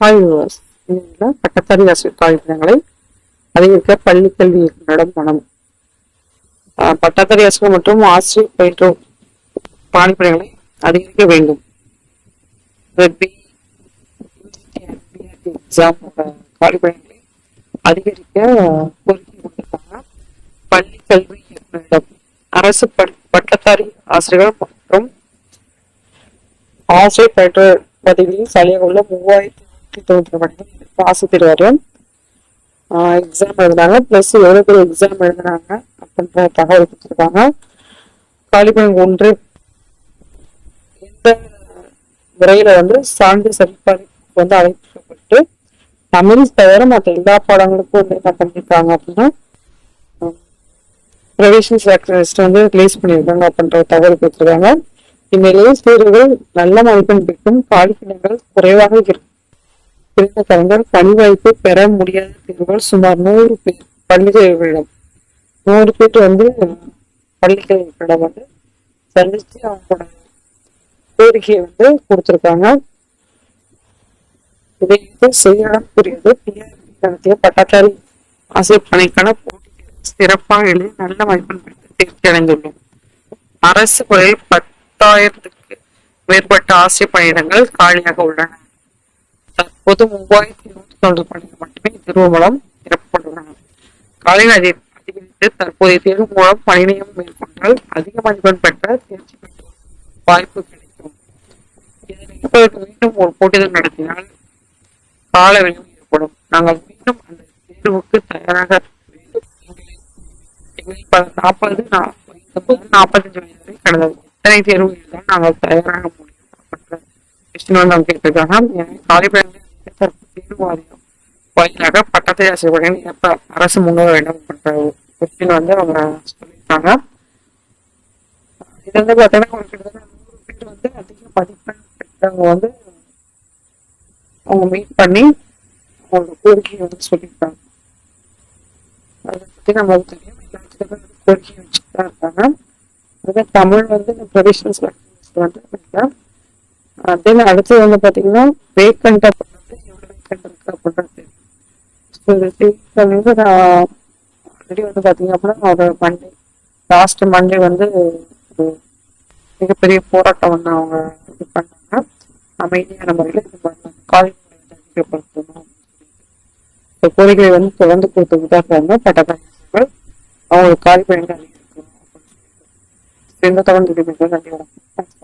Hi Pattathari ஆசிரியர் காலிப்படங்களை அதிகரிக்க பள்ளி கல்வி இயக்குநரிடம் மனம். பட்டத்தாரி ஆசிரியர் மற்றும் ஆசிரியர் பயிற்று பாணிப்படைகளை அதிகரிக்க வேண்டும். வெப்பி அதிகரிக்க கோரிக்கை கொண்டிருக்காங்க பள்ளி கல்வி இயக்குநரிடம் அரசு பட்டத்தாரி ஆசிரியர்கள் மற்றும் ஆசிரியர் பயிற்று பதவியில் சரியாக உள்ள மூவாயிரத்தி தொண்ணூற்றி மணிகள் ஆசிரியர் எக்ஸாம் எழுதுனாங்க. ப்ளஸ் எவ்வளோ பேர் எக்ஸாம் எழுதுனாங்க. அப்படின்ற தகவல் கொடுத்துருக்காங்க. காலிபன் ஒன்று. எந்த முறையில் வந்து சான்று சரிபார்ப்பு வந்து அழைக்கப்பட்டு தமிழ் தவிர மற்ற எல்லா பாடங்களுக்கும் வந்து என்ன பண்ணியிருக்காங்க அப்படின்னா ப்ரொவிஷன் செலக்டர் வந்து ரிலீஸ் பண்ணியிருக்காங்க அப்படின்ற தகவல் கொடுத்துருக்காங்க. இந்நிலையில் தேர்வுகள் நல்ல மதிப்பெண் பெற்றும் பாலிப்பினங்கள் குறைவாக இருக்கும். இருந்த கலைஞர் பணி வாய்ப்பு பெற முடியாத தேர்வுகள் சுமார் நூறு பேர் பள்ளி தேர்வுகளிடம் நூறு பேர் வந்து பள்ளிகளிடம் வந்து சந்திச்சு அவங்களோட கோரிக்கையை வந்து கொடுத்துருக்காங்க. இதை வந்து செயலாளர் கூறியது டிஆர்பி நடத்திய பட்டதாரி ஆசிரியர் பணிக்கான போட்டி சிறப்பாக எழுதி நல்ல மதிப்பெண் பெற்று தேர்ச்சி அடைந்துள்ளோம் அரசு முறையில் பத்தாயிரத்துக்கு மேற்பட்ட ஆசிரியர் பணியிடங்கள் காலியாக உள்ளன. பொது மூவாயிரத்தி நூற்றி தொண்ணூறு பணிகள் மட்டுமே திருவமலம் நிரப்பப்பட்டுள்ளன காலின் அதி அதிகரித்து தற்போதைய தேர்வு மூலம் பணி மேற்கொண்டால் அதிக மதிப்பெண் பெற்ற தேர்ச்சி பெற்ற வாய்ப்பு கிடைக்கும். இதனை இப்பதற்கு மீண்டும் ஒரு போட்டிகள் நடத்தினால் கால விளைவு ஏற்படும். நாங்கள் மீண்டும் அந்த தேர்வுக்கு தயாராக வேண்டும் நாற்பது நாற்பத்தஞ்சு வயது வரை கடந்தது. இத்தனை தேர்வுகள் தான் நாங்கள் தயாராக முடியும் அப்படின்ற கொஸ்டின் வந்து அவங்க கேட்டிருக்காங்க எனவே காலிபயணங்கள் தேர்வு வாயிலாக பட்டத்தை ஆசிரியர்கள் எப்ப அரசு முன்வர வேண்டும் அப்படின்ற கொஸ்டின் வந்து அவங்க சொல்லியிருக்காங்க. இது வந்து பார்த்தீங்கன்னா ஒரு கிட்டத்தட்ட நூறு பேர் வந்து அதிக மதிப்பெண் பெற்றவங்க வந்து அவங்க மீட் பண்ணி அவங்களோட கோரிக்கையை வந்து சொல்லியிருக்காங்க. அதை பற்றி நம்மளுக்கு தெரியும் எல்லாத்துக்குமே வந்து கோரிக்கை வச்சுட்டு தான் இருக்காங்க. அதுவே தமிழ் வந்து இந்த ப்ரொவிஷனல் வந்து பண்ணிக்கலாம் தென் அடுத்து வந்து பார்த்தீங்கன்னா வேக்கண்ட் அப்படின்றது எவ்வளோ வேக்கண்ட் இருக்கு அப்படின்றது வந்து நான் ஆல்ரெடி வந்து பார்த்தீங்க அப்படின்னா ஒரு மண்டே லாஸ்ட் மண்டே வந்து மிகப்பெரிய போராட்டம் வந்து அவங்க இது பண்ணாங்க. அமைதியான முறையில் இது பண்ணாங்க. காலை அதிகப்படுத்தணும் இந்த கோரிக்கையை வந்து தொடர்ந்து கொடுத்துட்டு தான் இருக்காங்க பட்டதாரிகள் அவங்களுக்கு காலி பயன்கள் அதிகரிக்கணும் அப்படின்னு சொல்லிட்டு. இந்த நன்றி வணக்கம்